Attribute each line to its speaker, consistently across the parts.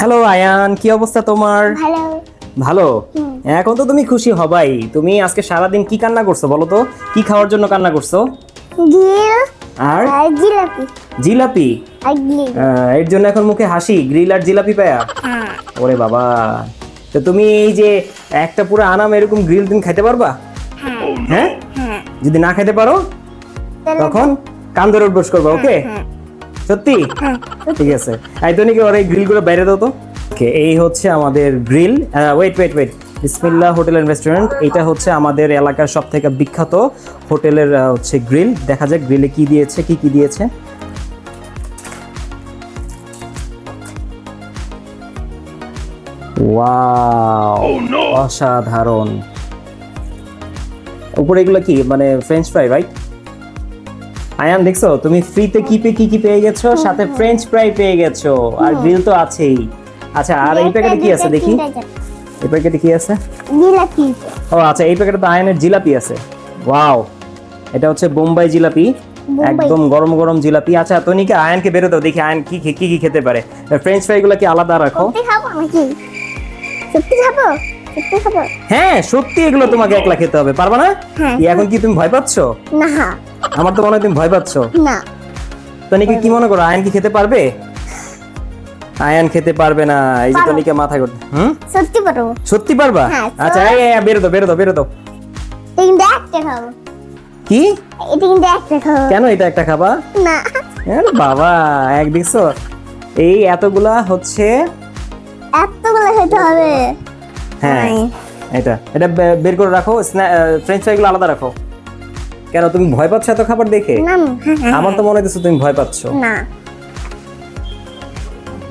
Speaker 1: Hello Ayaan কি অবস্থা তোমার?
Speaker 2: ভালো।
Speaker 1: ভালো? এখন তো তুমি খুশি হবাই। তুমি আজকে সারাদিন কি কান্না করছ বলো তো? কি খাওয়ার জন্য কান্না করছ? আর?
Speaker 2: জিলাপি।
Speaker 1: জিলাপি? এর জন্য এখন মুখে হাসি গ্রিল আর জিলাপি পায়া? ওরে বাবা। তো তুমি এই যে একটা পুরো আনাম এরকম গ্রিল তুমি খাইতে পারবা?
Speaker 2: হ্যাঁ।
Speaker 1: হ্যাঁ?
Speaker 2: হ্যাঁ।
Speaker 1: যদি না খেতে পারো তখন কান ধরে উঠবস করবা ওকে
Speaker 2: হ্যাঁ।
Speaker 1: সত্যি? ঠিক আছে। এই তো নাকি ওর এই গ্রিলগুলো বাইরে দাও তো। ওকে এই হচ্ছে আমাদের grill wait wait wait Bismillah hotel and restaurant. এটা হচ্ছে আমাদের এলাকার সব থেকে বিখ্যাত হোটেলের হচ্ছে গ্রিল দেখা যাক গ্রিলে কি দিয়েছে কি কি দিয়েছে। ওয়াও অসাধারণ। উপরে এগুলো কি? মানে ফ্রেঞ্চ ফ্রাই রাইট আয়ান দেখছ? তুমি ফ্রিতে কি পে কি কি পেয়ে গেছো? সাথে ফ্রেঞ্চ ফ্রাই পেয়ে গেছো। আর গ্রিল তো আছেই। আচ্ছা আর এই প্যাকেটে কি আছে? দেখি। এই প্যাকেটে কি আছে?
Speaker 2: জিলাপি।
Speaker 1: ও আচ্ছা এই প্যাকেটে তো আয়নের জিলাপি আছে। ওয়াও এটা হচ্ছে বোম্বাই জিলাপি। একদম গরম গরম জিলাপি। আচ্ছা তনিকে আয়নকে বেরো দাও। দেখি আয়ন কি কি কি খেতে পারে। ফ্রেঞ্চ ফ্রাই গুলো কি আলাদা রাখো?
Speaker 2: সত্যি খাব নাকি? সত্যি খাব?
Speaker 1: হ্যাঁ সত্যি এগুলো তোমাকে একলা খেতে হবে। পারবা না?
Speaker 2: হ্যাঁ।
Speaker 1: এখন কি তুমি ভয় পাচ্ছ?
Speaker 2: না।
Speaker 1: আমার তো মনে হয় তুমি ভয় পাচ্ছ?
Speaker 2: না।
Speaker 1: তনিকে কি মনে করো আয়ন কি খেতে পারবে? আয়ন খেতে পারবে না এই যে। তনিকে মাথা করতে হুম?
Speaker 2: সত্যি পারব
Speaker 1: সত্যি পারবা?
Speaker 2: হ্যাঁ,
Speaker 1: আচ্ছা এই এই, বেরো দাও বেরো দাও বেরো দাও
Speaker 2: এটা কিন্তু একটা
Speaker 1: কি
Speaker 2: এটা কিন্তু একটা খাব
Speaker 1: কেন এটা একটা খাবা?
Speaker 2: না।
Speaker 1: আরে বাবা এক দেখছ? এই এতগুলা হচ্ছে
Speaker 2: এতগুলো খেতে হবে।
Speaker 1: হ্যাঁ এটা এটা বের করে রাখো ফ্রেঞ্চ ফ্রাইগুলো আলাদা রাখো। কেন তুমি ভয় পাচ্ছ এত খাবার দেখে?
Speaker 2: না
Speaker 1: আমার তো মনে হচ্ছে তুমি ভয় পাচ্ছ।
Speaker 2: না।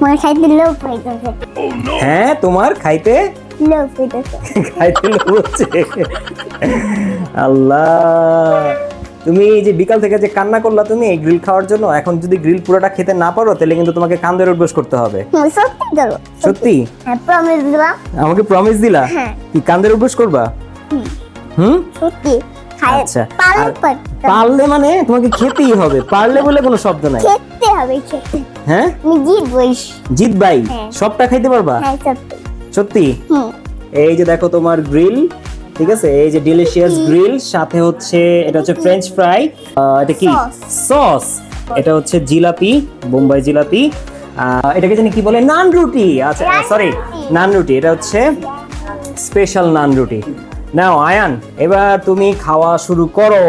Speaker 2: মনে খাইতে লোভ হইতেছে।
Speaker 1: হ্যাঁ তোমার খাইতে?
Speaker 2: লোভ হইতেছে।
Speaker 1: খাইতে লোভ হচ্ছে। আল্লাহ। তুমি এই যে বিকাল থেকে যে কান্না করলা তুমি এই গ্রিল খাওয়ার জন্য এখন যদি গ্রিল পুরোটা খেতে না পারো তাহলে কিন্তু তোমাকে কান ধরে উঠবস করতে হবে।
Speaker 2: সত্যি করব
Speaker 1: সত্যি?
Speaker 2: হ্যাঁ প্রমিস দিলাম।
Speaker 1: আমাকে প্রমিস দিলা?
Speaker 2: হ্যাঁ।
Speaker 1: কি কান ধরে উঠবস করবা?
Speaker 2: হুম, সত্যি।
Speaker 1: আচ্ছা,
Speaker 2: পারলে
Speaker 1: মানে তোমাকে খেতেই হবে পারলে বলে কোনো শব্দ নাই।
Speaker 2: খেতে হবে খেতে।
Speaker 1: হ্যাঁ?
Speaker 2: আমি জিতবইস
Speaker 1: জিত ভাই
Speaker 2: হ্যাঁ।
Speaker 1: সবটা খাইতে পারবা?
Speaker 2: হ্যাঁ সত্যি?
Speaker 1: এই যে দেখো তোমার গ্রিল ঠিক আছে? এই যে ডিলিশিয়াস গ্রিল সাথে হচ্ছে এটা হচ্ছে ফ্রেঞ্চ ফ্রাই এটা কি? সস এটা হচ্ছে জিলাপি বোম্বাই জিলাপি। এটাকে জানি কি বলে? নান রুটি। আচ্ছা সরি নান রুটি। এটা হচ্ছে স্পেশাল নান রুটি। নাও আয়ান এবার তুমি খাওয়া শুরু করো।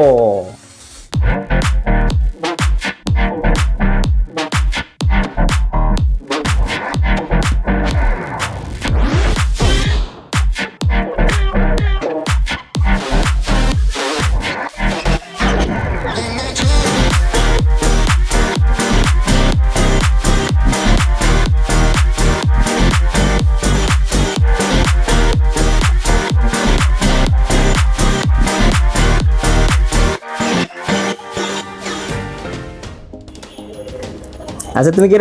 Speaker 1: আচ্ছা তুমি কি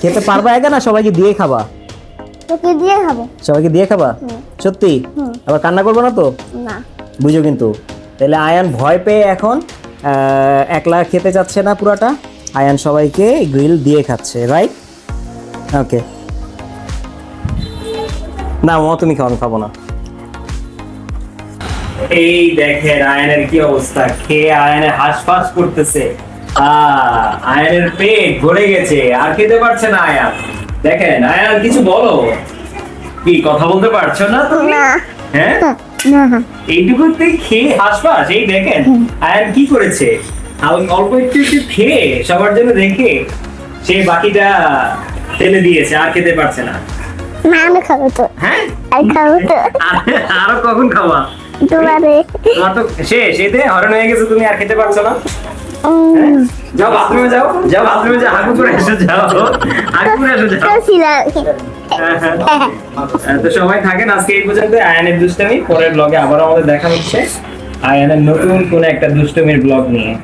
Speaker 1: খেতে পারবা একা না সবাইকে দিয়ে খাবা?
Speaker 2: তোকে দিয়ে খাব।
Speaker 1: সবাইকে দিয়ে খাবা? সত্যি? আবার কান্না করব না তো?
Speaker 2: না।
Speaker 1: বুঝো কিন্তু। তাহলে আয়ান ভয় পেয়ে এখন একলা খেতে চাচ্ছে না পুরাটা। আয়ান সবাইকে গ্রিল দিয়ে খাচ্ছে রাইট ওকে না ও তুমি খাও আমি খাব না। এই দেখেন আয়নের কি অবস্থা? খেয়ে আয়নের হাঁসফাঁস করতেছে? আয়নের পেট ভরে গেছে আর খেতে পারছে না আয়ান। দেখেন আয়ান কিছু বলো। কি কথা বলতে পারছ না তুমি? হ্যাঁ? এইটুকুতে খেয়ে হাসপাস এই দেখেন আয়ান কি করেছে? অল্প একটু একটু খেয়ে সবার জন্য রেখে সে বাকিটা ফেলে দিয়েছে আর খেতে পারছে না।
Speaker 2: না আমি খাব তো।
Speaker 1: হ্যাঁ?
Speaker 2: আর খাব তো।
Speaker 1: আরও কখন খাওয়া
Speaker 2: তোমারে
Speaker 1: তোমার তো শেষ এতে হরণ হয়ে গেছে তুমি আর খেতে পারছ না? যাও বাথরুমে যাও। যাও বাথরুমে যাও। হাগু করে এসে যাও। হাগু করে এসে যাও। হ্যাঁ, হ্যাঁ। তো সবাই থাকেন আজকে এই পর্যন্ত। আয়ানের দুষ্টমি পরের ব্লগে আবারও আমাদের দেখা হচ্ছে। আয়ানের নতুন কোন একটা দুষ্টমির ব্লগ নিয়ে।